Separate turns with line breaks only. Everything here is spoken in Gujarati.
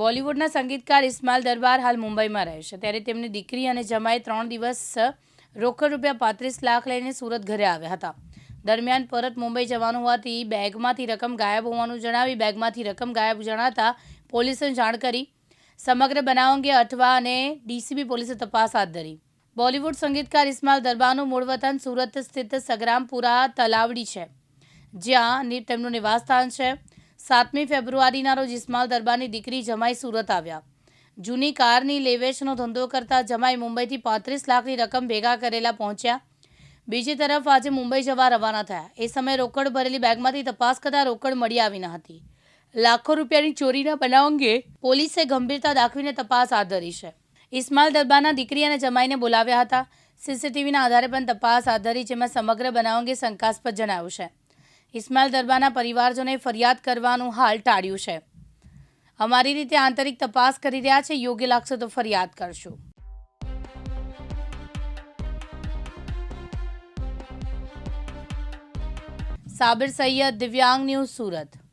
બોલિવૂડના સંગીતકાર ઇસ્માલ દરબાર હાલ મુંબઈમાં રહે છે. ત્યારે તેમની દીકરી અને જમાઈ ત્રણ દિવસ રોકડ રૂપિયા પાંત્રીસ લાખ લઈને સુરત ઘરે આવ્યા હતા. દરમિયાન પરત મુંબઈ જવાનું હોવાથી બેગમાંથી રકમ ગાયબ હોવાનું જણાવી બેગમાંથી રકમ ગાયબ જણાતા પોલીસને જાણ કરી. સમગ્ર બનાવ અંગે અઠવા અને ડીસીબી પોલીસે તપાસ હાથ ધરી. બોલિવૂડ સંગીતકાર ઇસ્માલ દરબારનું મૂળ વતન સુરત સ્થિત સગ્રામપુરા તલાવડી છે, જ્યાં તેમનું નિવાસસ્થાન છે. સાતમી ફેબ્રુઆરીના રોજ ઇસ્માલ દરબારની દીકરી જમાઈ સુરત આવ્યા. જૂની કારની લેવેચનો ધંધો કરતા જમાઈ મુંબઈથી પાંત્રીસ લાખની રકમ ભેગા કરેલા પહોંચ્યા. બીજી તરફ આજે મુંબઈ જવા રવાના થયા. એ સમયે રોકડ ભરેલી બેગમાંથી તપાસ કરતાં રોકડ મળી આવી ન હતી. લાખો રૂપિયાની ચોરીના બનાવ અંગે પોલીસે ગંભીરતા દાખવીને તપાસ હાથ ધરી છે. ઇસ્માલ દરબારના દીકરી અને જમાઈને બોલાવ્યા હતા. સીસીટીવીના આધારે પણ તપાસ હાથ ધરી, જેમાં સમગ્ર બનાવ અંગે શંકાસ્પદ જણાવ્યું છે. ઇસ્માઇલ દરબારના પરિવારજોને ફરિયાદ કરવાનું હાલ ટાળ્યું છે. અમારી રીતે આંતરિક તપાસ કરી રહ્યા છે. યોગ્ય લાગશે તો ફરિયાદ કરશું. સાબિર સૈયદ, દિવ્યાંગ ન્યૂઝ સુરત.